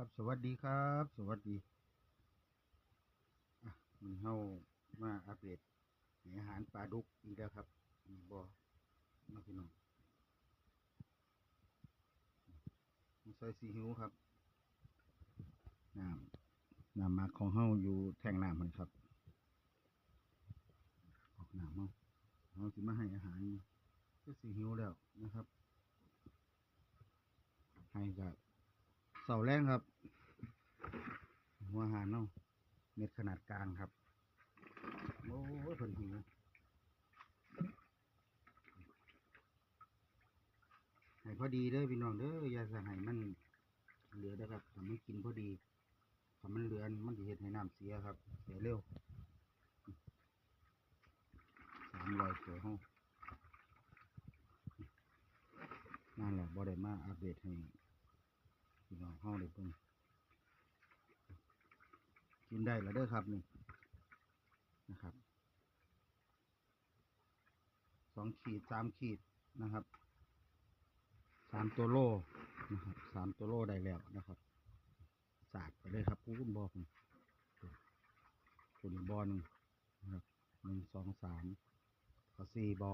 ครับ สวัสดีครับ สวัสดีอะมันเฮามาอัปเดตอาหารปลาดุกอีกแล้วครับนี่บ่มาพี่น้องมาใส่ซีอิ๊วครับน้ำน้ำมักของเฮาอยู่แท่งน้ำมันครับออกน้ำเฮาเฮาสิมาให้อาหารก็ซีอิ๊วแล้วนะครับ ให้กับ เสาแรงครับ หัวหารเนาะเม็ดขนาดกลางครับ โอ้ยเพิ่นหิวให้พอดีเด้อพี่น้องเด้อยาส่ให้มันเหลือนะครับถ้ามันกินพอดีถ้ามันเหลือมันจะเห็ดให้น้ำเสียครับ เสียเร็วสามร้อยตัวห้องนั่นแหละบ่ได้มาอัปเดตให้ พี่น้องห้องเลยเพิ่งกินได้แล้วเด้อครับนี่นะครับสองขีดสามขีดนะครับสามตัวโลนะครับสามตัวโลได้แล้วนะครับสาดไปเลยครับคุณบอกคุณบอลนะครับหนึ่งสองสามก็สี่บอ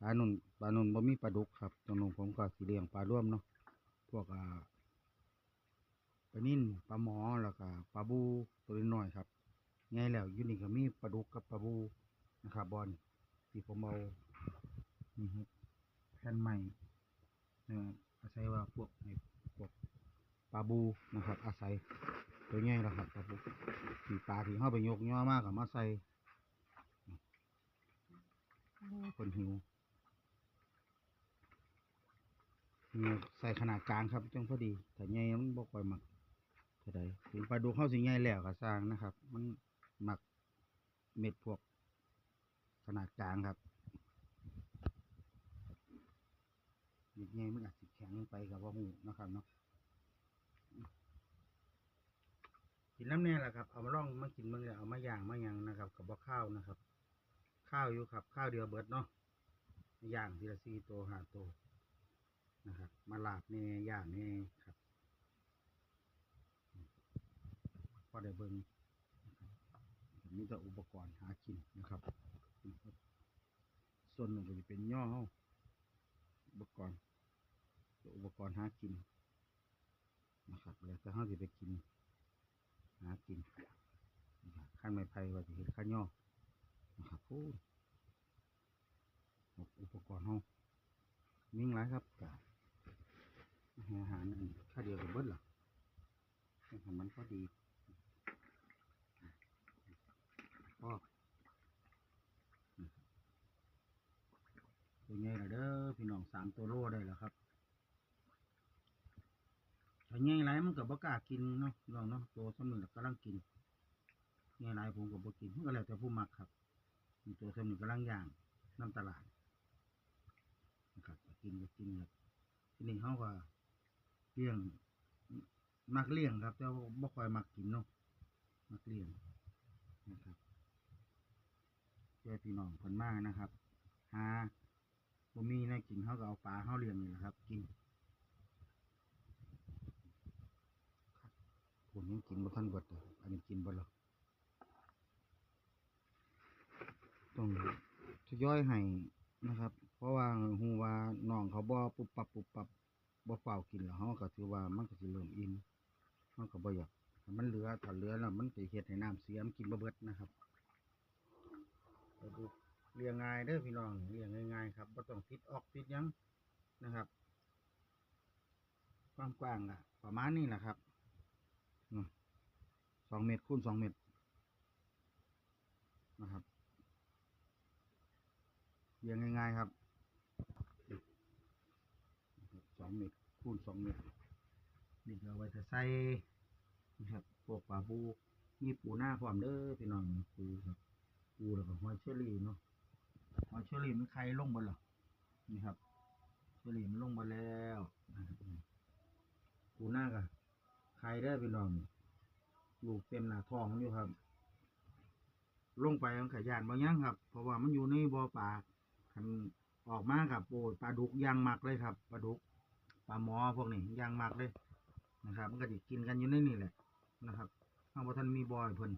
ปลาหนุนปลาหนุนบ่มีปลาดุกครับตรงนู้นผมก็สีเลี้ยงปลาร่วมเนาะ พวกอ่าปลานิ่นปลาหมอแล้วก็ปลาบูตัวน้อยครับไงแล้วยูนี่ก็มีปลาดุกกับปลาบูนะครับบอลที่ผมเอานี่ครับแผ่นใหม่นะอาศัยว่าพวกไอ้พวกปลาบูนะครับ อาศัยตัวใหญ่แล้วครับปลาบูที่ปลาที่เข้าไปยกย่อมากกับมาใส่คนหิวนี่ ใส่ขนาดกลางครับจังพอดีแต่ใหญ่มันบ่ค่อยมักเท่าใดถึงปลาดุกเข้าสิใหญ่แล้วก็สร้างนะครับ มันหมักเม็ดพวก ขนาดกลางครับเม็ดใหญ่มันอาจสิแข็งไปกับว่าหูนะครับเนาะกินน้ำแน่แหละครับ เอามาล่องมากินเมื่อเอามาย่างมายังนะครับ กับว่าข้าวนะครับ ข้าวอยู่ครับ ข้าวเดียวเบิดเนาะย่างทีละสี่ตัวห้าตัว นะครับ มาลาบแน่ย่างแน่ครับพอได้เบิ่งมีแต่อุปกรณ์หากินนะครับ ส่วนหนึ่งก็จะเป็นย่อเฮาอุปกรณ์อุปกรณ์หากินนะครับแล้วแต่เฮาจะไปกินหากินขั้นไม้ไผ่ว่าจะเห็นขั้นย่อนะครับพูดอุปกรณ์เฮามิ่งหลายครับ กะอาหารอันค่าเดียวกับเบิดหรอให้มันพอดีก็ตัวใหญ่ะเด้อพี่น้องสามตัวโลได้แล้วครับถ้าใหญ่ไรมันก็บ่กล้ากินเนาะพี่น้องเนาะตัวสำนึกกำลังกินใหญ่ไรผมก็บ่กินมันก็แล้วแต่ผู้มักครับมีตัวสำนึกำลังย่างน้ำตลาดนะครับก็กินก็กินครับทีนี้เขาก็ เลี้ยง มักเลี้ยงครับ แต่ว่าบ่ค่อยมักกินเนาะมักเลี้ยงนะครับเพื่พี่น้องคนมากนะครับหาบ่มีน่ากินเขาก็เอาปลาเขาเลี้ยงนี่แหละครับ กินผมยังกินบ่ทันบดอันนี้กินบ่หรอกต้องทยอยให้นะครับ เพราะว่าฮู้ว่าน้องเขาบ่ปุบปับปุบปับ บ่เฝ้ากินแล้วเขาก็ถือว่ามันก็สิเริ่มอิ่มเขาก็บ่อยากมันเหลือถ้าเหลือแล้วมันจะเฮ็ดให้น้ำเสียมกินบ่เบิดนะครับดูเลี้ยงง่ายเด้อพี่น้องเลี้ยงง่ายๆครับบ่ต้องพิดออกพิดยังนะครับ ความกว้างอะ ประมาณนี้แหละครับสองเมตรคูณสองเมตรนะครับเลี้ยงง่ายๆครับ องเมตรคูณสองเมตรนี่เอาไว้จะใส่นะครับพวกปลาบูมีปูหน้าพร้อมเด้อพี่น้องปูครับปูแล้วก็หอยเชอรี่เนาะหอยเชอรี่มันไข่ลงบนหรอนี่ครับเชอรี่มันลงมาแล้วนะครับปูหน้าก็ไข่ได้พี่น้องลูกเต็มหน้าทองอยู่ครับ ลงไปมันขยานบางยังครับ เพราะว่ามันอยู่ในบ่อปลาคันออกมาครับโอ้ปลาดุกยางหมักเลยครับปลาดุก ปลาหมอพวกนี้ยางมากเลยนะครับ มันก็สิกินกันอยู่ในนี่แหละนะครับเอาบ่ทันมีบ่อยเพิ่น